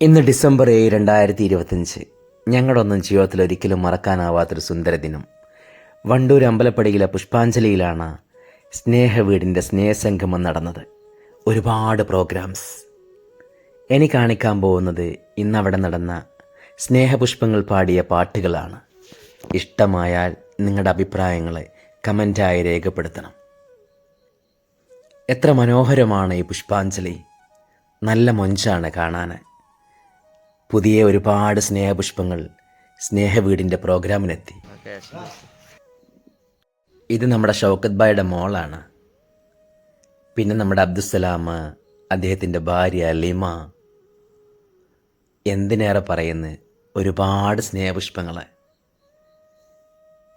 ഇന്ന് ഡിസംബർ ഏഴ് രണ്ടായിരത്തി ഇരുപത്തഞ്ച് ഞങ്ങളൊന്നും ജീവിതത്തിൽ ഒരിക്കലും മറക്കാനാവാത്തൊരു സുന്ദര ദിനം. വണ്ടൂർ അമ്പലപ്പടിയിലെ പുഷ്പാഞ്ജലിയിലാണ് സ്നേഹവീടിന്റെ സ്നേഹസംഗമം നടന്നത്. ഒരുപാട് പ്രോഗ്രാംസ്. എനിക്ക് കാണിക്കാൻ പോകുന്നത് ഇന്നവിടെ നടന്ന സ്നേഹപുഷ്പങ്ങൾ പാടിയ പാട്ടുകളാണ്. ഇഷ്ടമായാൽ നിങ്ങളുടെ അഭിപ്രായങ്ങളെ കമന്റായി രേഖപ്പെടുത്തണം. എത്ര മനോഹരമാണ് ഈ പുഷ്പാഞ്ജലി. നല്ല മൊഞ്ചാണ് കാണാൻ പുതിയ ഒരുപാട് സ്നേഹപുഷ്പങ്ങൾ സ്നേഹവീടിന്റെ പ്രോഗ്രാമിനെത്തി. ഇത് നമ്മുടെ ഷൗക്കത്ത് ബായുടെ മോളാണ്. പിന്നെ നമ്മുടെ അബ്ദുസലാം അദ്ദേഹത്തിന്റെ ഭാര്യ ലിമ. എന്തിനേറെ പറയുന്നു? ഒരുപാട് സ്നേഹപുഷ്പങ്ങൾ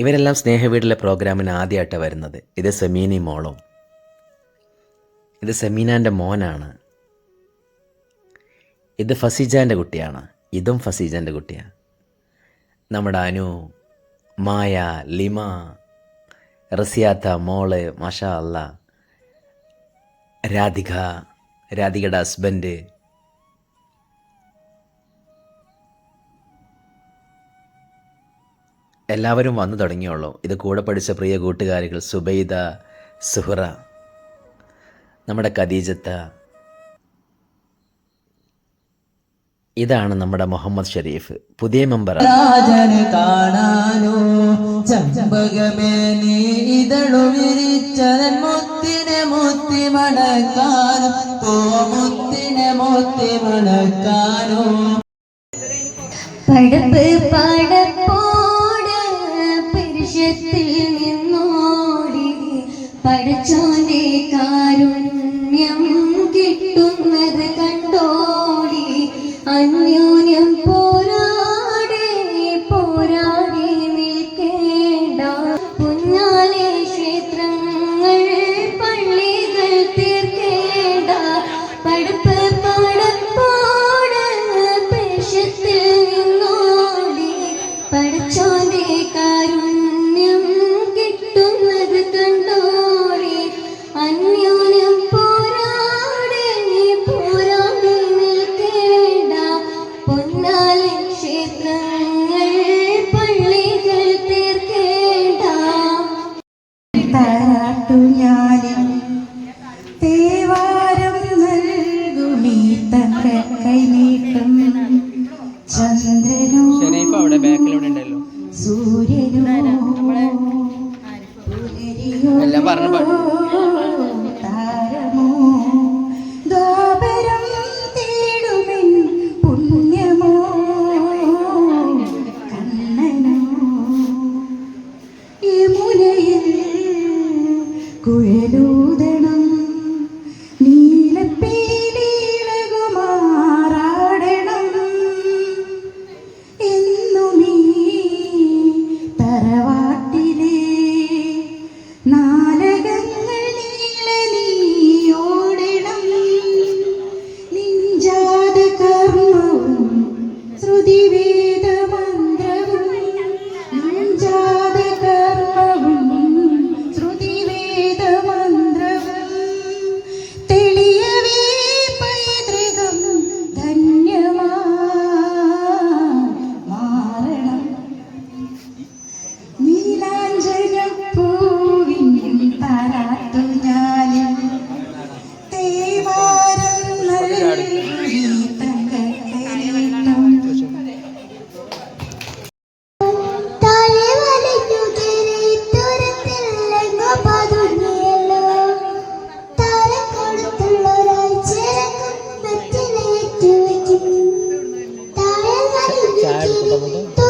ഇവരെല്ലാം സ്നേഹവീടിലെ പ്രോഗ്രാമിന് ആദ്യമായിട്ടാണ് വരുന്നത്. ഇത് സെമീനി മോളും. ഇത് സെമീനാന്റെ മോനാണ്. ഇത് ഫസീജാന്റെ കുട്ടിയാണ്. ഇതും ഫസീജാന്റെ കുട്ടിയാണ്. നമ്മുടെ അനു മായ ലിമ റസിയാത്ത മോൾ മാഷാ അല്ല രാധിക രാധികയുടെ ഹസ്ബൻഡ്. എല്ലാവരും വന്നു തുടങ്ങിയുള്ളൂ. ഇത് കൂടെ പഠിച്ച പ്രിയ കൂട്ടുകാരികൾ സുബൈദ സുഹറ നമ്മുടെ ഖദീജത്ത ഇതാണ് നമ്മുടെ മുഹമ്മദ് ഷരീഫ്. പുതിയ മെമ്പർ കാണാനോ ചമ്പകമേ നീ മുത്തിനെ ഓ മുത്തിനെ কথা বলতে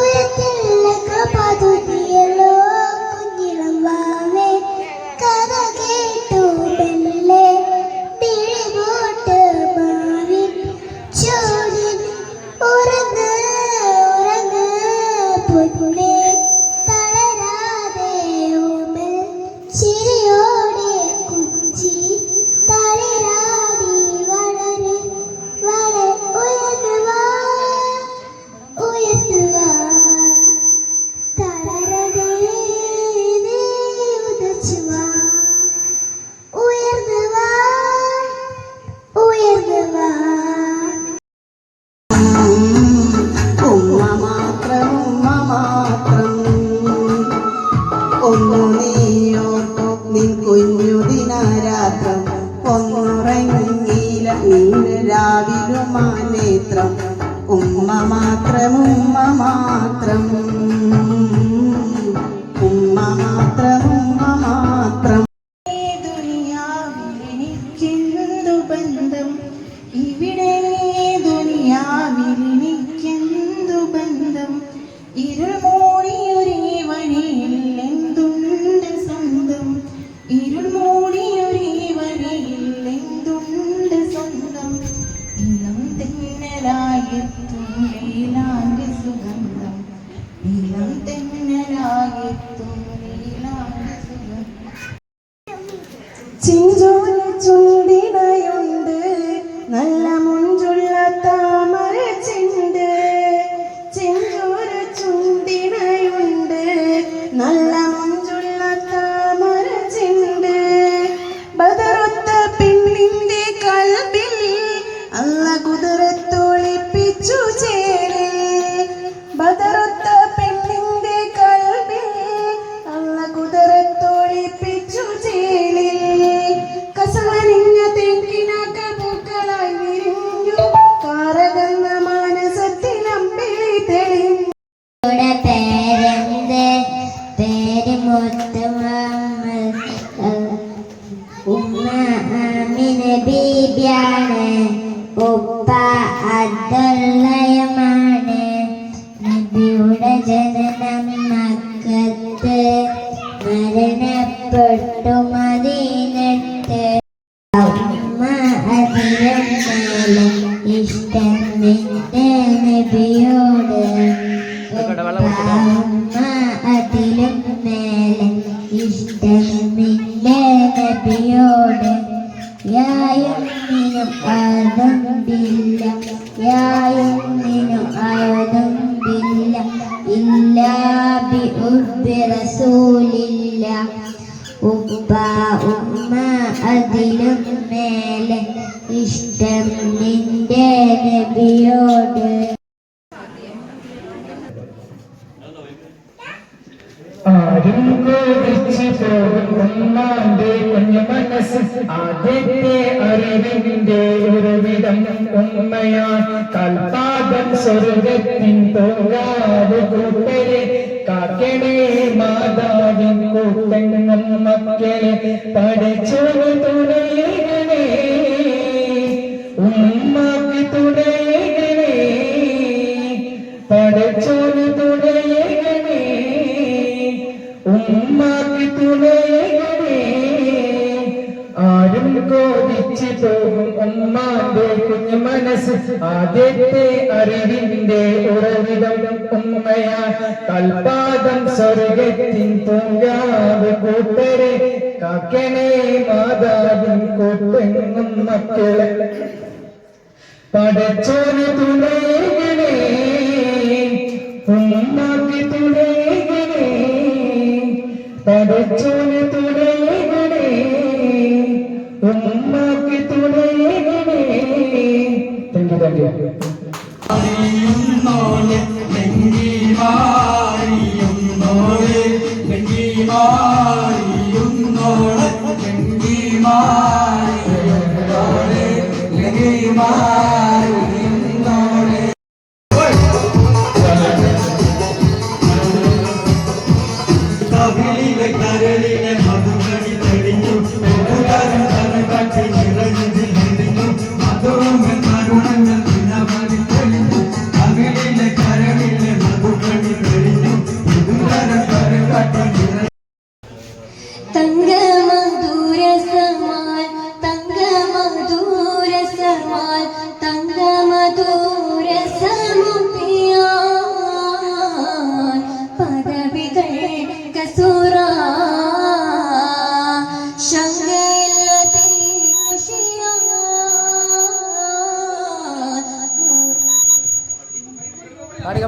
മേലെ ഇഷ്ടം നിന്റെ നബിയോട് അതിലും മേലെ ഇഷ്ടം നിന്റെ നബിയോട് യായൊന്നിനും ആദമ്പില്ല ഇല്ലാ. ബി ഉബ്ബി റസൂലില്ല ഉപ്പ ഉമ്മ അതിലും മേലെ നിന്റെ നബിയോട് ആരും കോപിച്ചു പോകും ഉമ്മാന്റെ കുഞ്ഞു മനസ്സ് ആദ്യത്തെ അറിവിന്റെ ഉറവിടം ഉമ്മയാൻ കൽപാദം സ്വർഗത്തിൻ തോന്നാവ് കൂട്ടരെ കാക്കണേ മാതാവിൻ കൂട്ടങ്ങൾ മക്കളെ പഠിച്ചു തുണയണേ ആദ്യത്തെ അറിവിന്റെ ഉറവിടം ഉമ്മയാ കൽപാദം സ്വർഗത്തിൻ തൂങ്കാവ് കൂട്ടരെ കാക്കണേ മാതാവിൻ കൂട്ടെങ്ങും മക്കളെ. പടച്ചോന് തുണയണേ ഉമ്മാക്ക് തുണയണേ പടച്ചോന് കവിളിലെ കരളിനെ മധുകടി തെളിഞ്ഞു.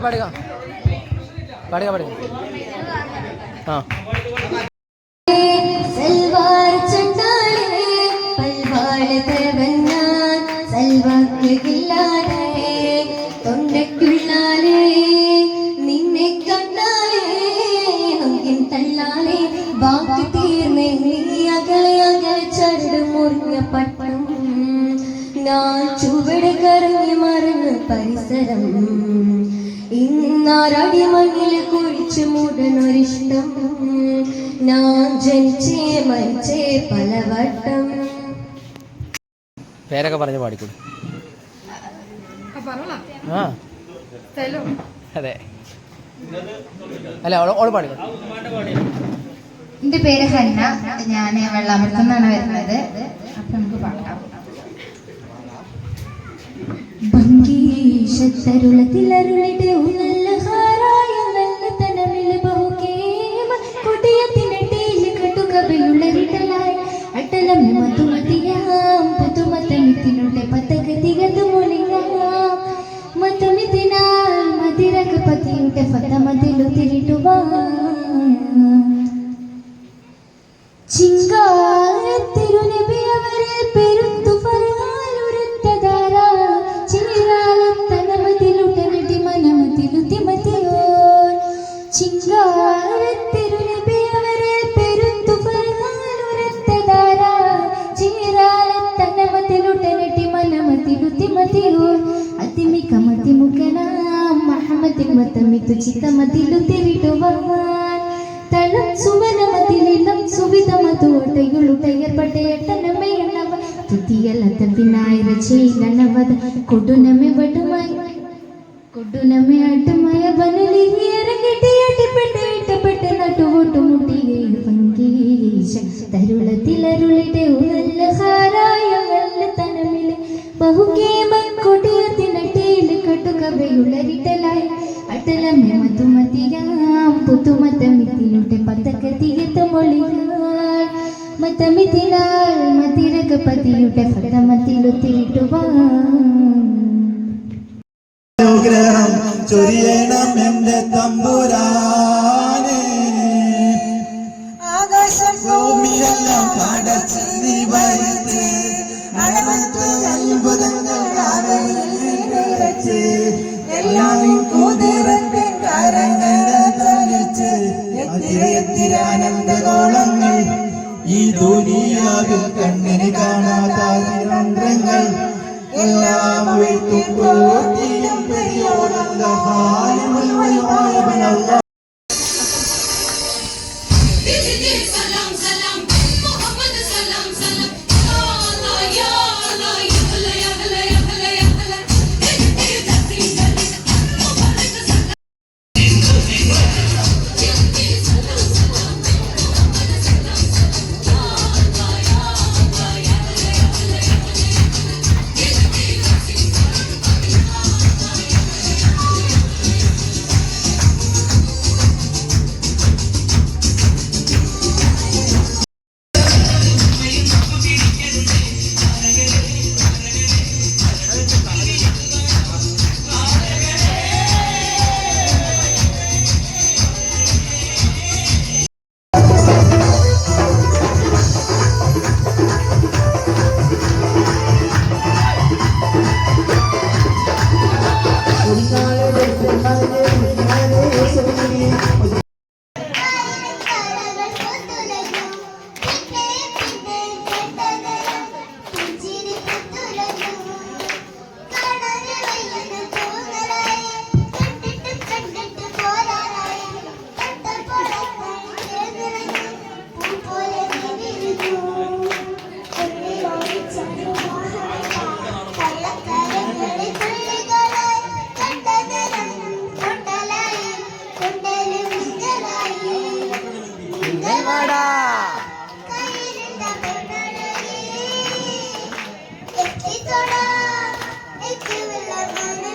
പാടുക പാടുക പാടുക പാടുക ആ. ബാക്കി തീർന്നേ നീ അകലെ അകലെ ചരട് മുറിഞ്ഞ പട്ടം. ഞാൻ ചുവട് കറങ്ങി മറന്ന് പരിസരം. ഇന്നാരടി മണ്ണിൽ കുഴിച്ച് മൂടനൊരിഷ്ടം ഞാൻ ജനിച്ചേ മരിച്ചേ പലവട്ടം. പേരൊക്കെ പറഞ്ഞ് പാടിക്കൂടെ? ആ അതെ. അല്ല ഓൾ ഓൾ പാടിക്കോട്ടെ എന്റെ പേര് ഹന്ന. ഞാൻ വെള്ളാമൃത്തം എന്നാണ് വരുന്നത്. അപ്പൊ നമുക്ക് പാടാം. ഭംഗീഷത്തരുളത്തിലരുളിട്ട് ഉന്നല്ല ഹാരായ നല്ല തനമിൽ ബഹുകേമ. കൊടിയത്തിനട്ടേൽ കട്ടുകവയുള്ളരിട്ടലായി അട്ടലം മധുമതിയാം പുതുമത്തമിത്തിനുടെ പത്തകതികതു മൊഴിയാം മധുമിതിനാൽ മതിരക പതിയുടെ ഫതമതിലു തിരിട്ടുവാം മതമിതു ചിത്തമതിലു തിരിടുവാൻ തളം ഉള്ള ഹാരായ നല്ല തനമിലെ ബഹുകേമ കൊടിയത്തിനട്ടേൽ കട്ടുകവയുള്ളരിട്ടലായി അട്ടലമെ മധുമതിയാം പുതുമതമിത്തിനുടെ പതകതിയത്ത മൊഴിയാൽ. മതമിതിനാൽ മതിരകപതിയുടെ ഫതമതിലു തിരിട്ടുവാൻ അനുഗ്രഹം ചൊരിയണം എന്റെ തമ്പുരാനെ ഭൂമിയെല്ലാം പടച്ച് നീ ഭരിച്ച് എത്തിര എത്തിര ഈ ദുനിയാവിൽ കണ്ണിന് കാണാതാരങ്ങൾ എല്ലാം വെട്ടിപ്പോറ്റിയും പെരിയോരല്ല It's alright if.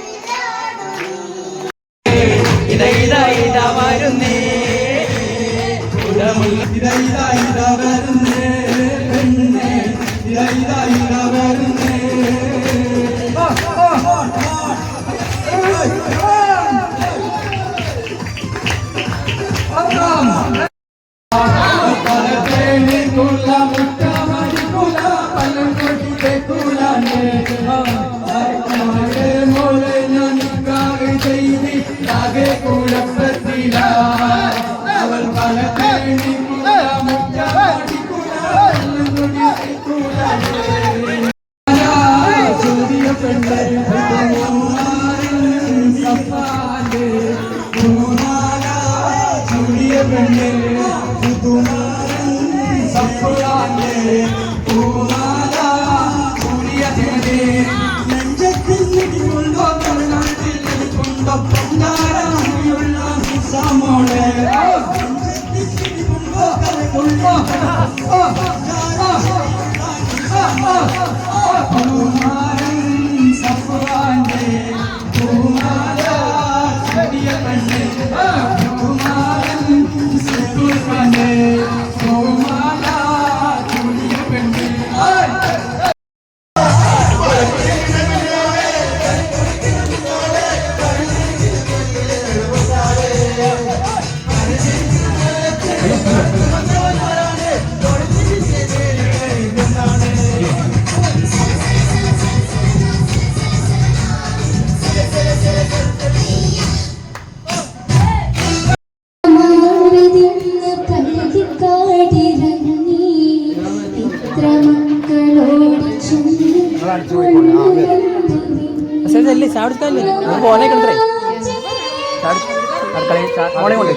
ശരി അല്ലേ സാവിടുത്തല്ലേ ഫോണേ കണ്ടേ മോളെ കൊണ്ട്.